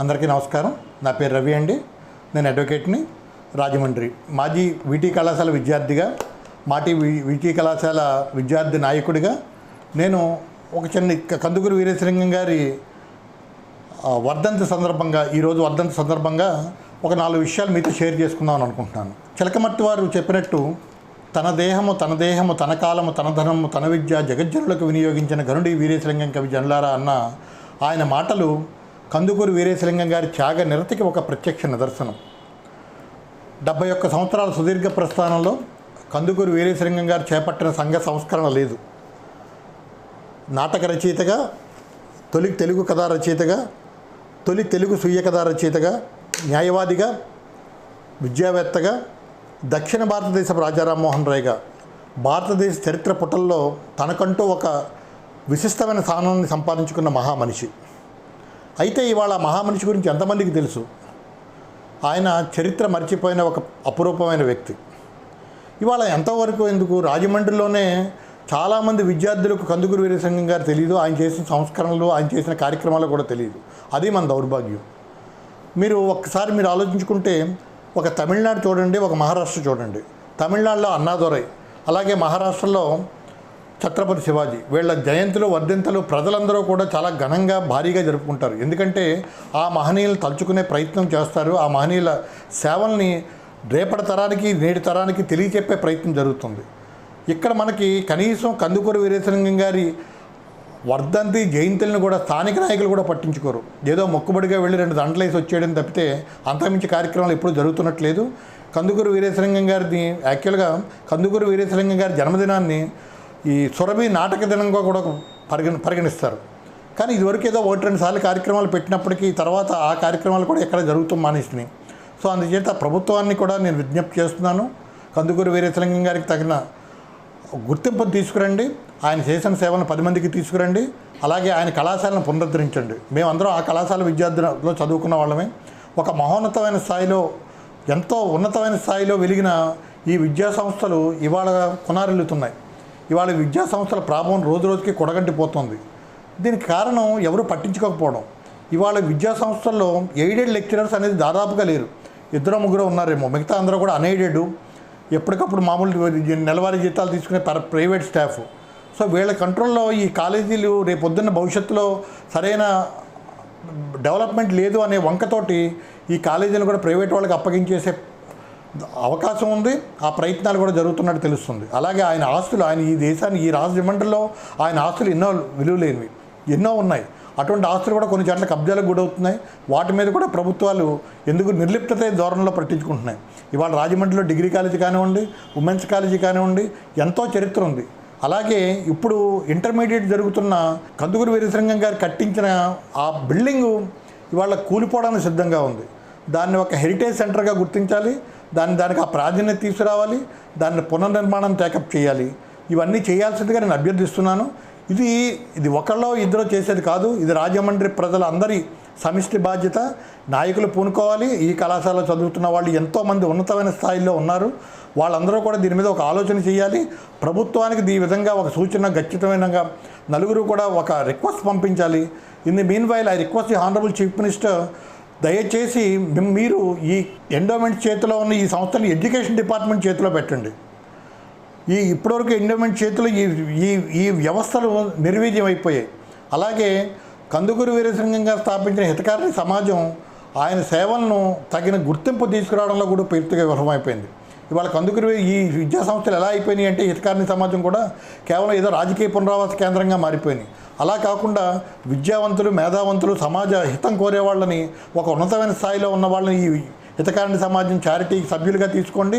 అందరికీ నమస్కారం. నా పేరు రవి అండి. నేను అడ్వకేట్ని రాజమండ్రి. మాజీ వీటీ కళాశాల విద్యార్థిగా మాటి వి- వీటీ కళాశాల విద్యార్థి నాయకుడిగా నేను ఒక చిన్న కందుకూరు వీరేశలింగం గారి వర్ధంతి సందర్భంగా ఈరోజు వర్ధంతి సందర్భంగా ఒక నాలుగు విషయాలు మీతో షేర్ చేసుకుందామని అనుకుంటున్నాను. చిలకమట్టి వారు చెప్పినట్టు తన దేహము తన దేహము తన కాలము తన ధనము తన విద్య జగజ్జనులకు వినియోగించిన గరుడి వీరేశలింగం కవి జనులారా అన్న ఆయన మాటలు కందుకూరు వీరేశలింగం గారి త్యాగ నిరతికి ఒక ప్రత్యక్ష నిదర్శనం. డెబ్బై ఒక్క సంవత్సరాల సుదీర్ఘ ప్రస్థానంలో కందుకూరు వీరేశలింగం గారు చేపట్టిన సంఘ సంస్కరణ లేదు. నాటక రచయితగా తొలి తెలుగు కథా రచయితగా తొలి తెలుగు స్వీయ కథా రచయితగా న్యాయవాదిగా విద్యావేత్తగా దక్షిణ భారతదేశపు రాజా రామ్మోహన్ రాయ్గా భారతదేశ చరిత్ర పుటల్లో తనకంటూ ఒక విశిష్టమైన స్థానాన్ని సంపాదించుకున్న మహామనిషి. అయితే ఇవాళ మహామనిషి గురించి ఎంతమందికి తెలుసు? ఆయన చరిత్ర మర్చిపోయిన ఒక అపురూపమైన వ్యక్తి. ఇవాళ ఎంతవరకు ఎందుకు? రాజమండ్రిలోనే చాలామంది విద్యార్థులకు కందుకూరు వీరసింగం గారు తెలియదు ఆయన చేసిన సంస్కరణలు ఆయన చేసిన కార్యక్రమాలు కూడా తెలియదు అది మన దౌర్భాగ్యం. మీరు ఒక్కసారి మీరు ఆలోచించుకుంటే ఒక తమిళనాడు చూడండి ఒక మహారాష్ట్ర చూడండి. తమిళనాడులో అన్నాదొరై అలాగే మహారాష్ట్రలో ఛత్రపతి శివాజీ. వీళ్ళ జయంతులు వర్ధంతులు ప్రజలందరూ కూడా చాలా ఘనంగా భారీగా జరుపుకుంటారు. ఎందుకంటే ఆ మహనీయులు తలుచుకునే ప్రయత్నం చేస్తారు. ఆ మహనీయుల సేవల్ని రేపటి తరానికి నేటి తరానికి తెలియచెప్పే ప్రయత్నం జరుగుతుంది. ఇక్కడ మనకి కనీసం కందుకూరు వీరేశలింగం గారి వర్ధంతి జయంతులను కూడా స్థానిక నాయకులు కూడా పట్టించుకోరు. ఏదో మొక్కుబడిగా వెళ్ళి రెండు దండలేసి వచ్చేయడం తప్పితే అంతమించి కార్యక్రమాలు ఎప్పుడూ జరుగుతున్నట్లేదు. కందుకూరు వీరేశలింగం గారిని యాక్చువల్గా కందుకూరు వీరేశలింగం గారి జన్మదినాన్ని ఈ సురభి నాటక దినంగా కూడా పరిగణ పరిగణిస్తారు. కానీ ఇదివరకు ఏదో ఒకటి రెండు సార్లు కార్యక్రమాలు పెట్టినప్పటికీ తర్వాత ఆ కార్యక్రమాలు కూడా ఎక్కడ జరుగుతూ మానేసినాయి. సో అందుచేత ప్రభుత్వాన్ని కూడా నేను విజ్ఞప్తి చేస్తున్నాను. కందుకూరు వీరేశలింగం గారికి తగిన గుర్తింపును తీసుకురండి. ఆయన చేసిన సేవలను పది మందికి తీసుకురండి. అలాగే ఆయన కళాశాలను పునరుద్ధరించండి. మేమందరం ఆ కళాశాల విద్యార్థులలో చదువుకున్న వాళ్ళమే. ఒక మహోన్నతమైన స్థాయిలో ఎంతో ఉన్నతమైన స్థాయిలో వెలిగిన ఈ విద్యా సంస్థలు ఇవాళ కొనారిల్లుతున్నాయి. ఇవాళ విద్యా సంస్థల ప్రాభవం రోజు రోజుకి కొడగంటిపోతుంది దీనికి కారణం ఎవరు పట్టించుకోకపోవడం. ఇవాళ విద్యా సంస్థల్లో ఎయిడెడ్ లెక్చరర్స్ అనేది దాదాపుగా లేరు. ఇద్దరు ముగ్గురు ఉన్నారేమో. మిగతా అందరూ కూడా అన్ఎయిడెడ్ ఎప్పటికప్పుడు మామూలు నెలవారీ జీతాలు తీసుకునే పర ప్రైవేట్ స్టాఫ్. సో వీళ్ళ కంట్రోల్లో ఈ కాలేజీలు రేపొద్దున్న భవిష్యత్తులో సరైన డెవలప్మెంట్ లేదు అనే వంకతోటి ఈ కాలేజీలు కూడా ప్రైవేట్ వాళ్ళకి అప్పగించేసే అవకాశం ఉంది ఆ ప్రయత్నాలు కూడా జరుగుతున్నట్టు తెలుస్తుంది. అలాగే ఆయన ఆస్తులు ఆయన ఈ దేశాన్ని ఈ రాజమండ్రిలో ఆయన ఆస్తులు ఎన్నో విలువలేనివి ఎన్నో ఉన్నాయి. అటువంటి ఆస్తులు కూడా కొన్ని చోట్ల కబ్జాలకు గురవుతున్నాయి. వాటి మీద కూడా ప్రభుత్వాలు ఎందుకు నిర్లిప్తత ధోరణిలో పట్టించుకుంటున్నాయి. ఇవాళ రాజమండ్రిలో డిగ్రీ కాలేజీ కానివ్వండి ఉమెన్స్ కాలేజీ కానివ్వండి ఎంతో చరిత్ర ఉంది. అలాగే ఇప్పుడు ఇంటర్మీడియట్ జరుగుతున్న కందుకూరు వీరసింగం గారు కట్టించిన ఆ బిల్డింగు ఇవాళ కూలిపోవడానికి సిద్ధంగా ఉంది. దాన్ని ఒక హెరిటేజ్ సెంటర్గా గుర్తించాలి. దాన్ని దానికి ఆ ప్రాధాన్యత తీసుకురావాలి దాన్ని పునర్నిర్మాణం టేకప్ చేయాలి. ఇవన్నీ చేయాల్సిందిగా నేను అభ్యర్థిస్తున్నాను. ఇది ఇది ఒకళ్ళో ఇద్దరు చేసేది కాదు. ఇది రాజమండ్రి ప్రజల అందరి సమిష్టి బాధ్యత. నాయకులు పూనుకోవాలి. ఈ కళాశాలలో చదువుతున్న వాళ్ళు ఎంతోమంది ఉన్నతమైన స్థాయిలో ఉన్నారు. వాళ్ళందరూ కూడా దీని మీద ఒక ఆలోచన చేయాలి. ప్రభుత్వానికి ఈ విధంగా ఒక సూచన ఖచ్చితమైన నలుగురు కూడా ఒక రిక్వెస్ట్ పంపించాలి. In the meanwhile I request the honourable chief minister దయచేసి మీరు ఈ ఎండోమెంట్ చేతిలో ఉన్న ఈ సంస్థని ఎడ్యుకేషన్ డిపార్ట్మెంట్ చేతిలో పెట్టండి. ఈ ఇప్పటివరకు ఎండోమెంట్ చేతిలో ఈ ఈ ఈ వ్యవస్థలు నిర్వీర్యం అయిపోయాయి అలాగే కందుకూరు వీరసింగంగా స్థాపించిన హితకారిణి సమాజం ఆయన సేవలను తగిన గుర్తింపు తీసుకురావడంలో కూడా పూర్తిగా విఫలమైపోయింది. ఇవాళ కందుకు ఈ విద్యా సంస్థలు ఎలా అయిపోయినాయి అంటే హితకారిణి సమాజం కూడా కేవలం ఏదో రాజకీయ పునరావాస కేంద్రంగా మారిపోయినాయి. అలా కాకుండా విద్యావంతులు మేధావంతులు సమాజ హితం కోరే వాళ్ళని ఒక ఉన్నతమైన స్థాయిలో ఉన్న వాళ్ళని ఈ హితకారిణి సమాజం చారిటీకి సభ్యులుగా తీసుకోండి.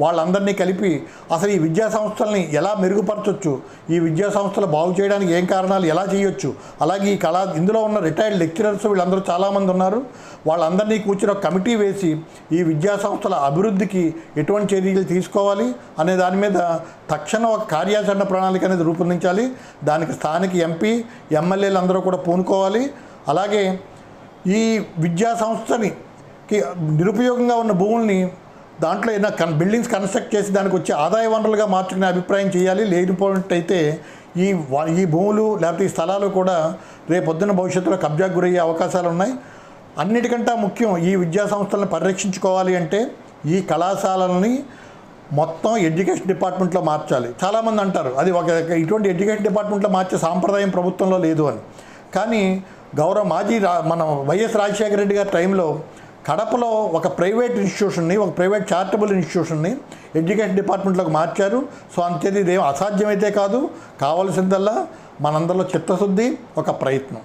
వాళ్ళందరినీ కలిపి అసలు ఈ విద్యా సంస్థల్ని ఎలా మెరుగుపరచవచ్చు ఈ విద్యా సంస్థలు బాగు చేయడానికి ఏం కారణాలు? ఎలా చేయొచ్చు? అలాగే ఈ కళా ఇందులో ఉన్న రిటైర్డ్ లెక్చరర్స్ వీళ్ళందరూ చాలామంది ఉన్నారు. వాళ్ళందరినీ కూర్చుని ఒక కమిటీ వేసి ఈ విద్యా సంస్థల అభివృద్ధికి ఎటువంటి చర్యలు తీసుకోవాలి అనే దాని మీద తక్షణ ఒక కార్యాచరణ ప్రణాళిక అనేది రూపొందించాలి. దానికి స్థానిక ఎంపీ ఎమ్మెల్యేలు అందరూ కూడా పూనుకోవాలి. అలాగే ఈ విద్యా సంస్థని నిరుపయోగంగా ఉన్న భూముల్ని దాంట్లో ఏదైనా కన్ బిల్డింగ్స్ కన్స్ట్రక్ట్ చేసి దానికి వచ్చే ఆదాయ వనరులుగా మార్చుకునే అభిప్రాయం చేయాలి. లేనిపోయినట్టయితే ఈ ఈ భూములు లేకపోతే ఈ స్థలాలు కూడా రేపొద్దున భవిష్యత్తులో కబ్జాకు గురయ్యే అవకాశాలు ఉన్నాయి. అన్నిటికంటే ముఖ్యం ఈ విద్యా సంస్థలను పరిరక్షించుకోవాలి అంటే ఈ కళాశాలలని మొత్తం ఎడ్యుకేషన్ డిపార్ట్మెంట్లో మార్చాలి. చాలామంది అంటారు అది ఒక ఇటువంటి ఎడ్యుకేషన్ డిపార్ట్మెంట్లో మార్చే సాంప్రదాయం ప్రభుత్వంలో లేదు అని. కానీ గౌరవ మాజీ రా మన వైఎస్ రాజశేఖర రెడ్డి గారి టైంలో కడపలో ఒక ప్రైవేట్ ఇన్స్టిట్యూషన్ని ఒక ప్రైవేట్ చారిటబుల్ ఇన్స్టిట్యూషన్ని ఎడ్యుకేషన్ డిపార్ట్మెంట్లోకి మార్చారు. సో అంతేది ఇదేం అసాధ్యమైతే కాదు. కావాల్సిందల్లా మనందరిలో చిత్తశుద్ధి ఒక ప్రయత్నం.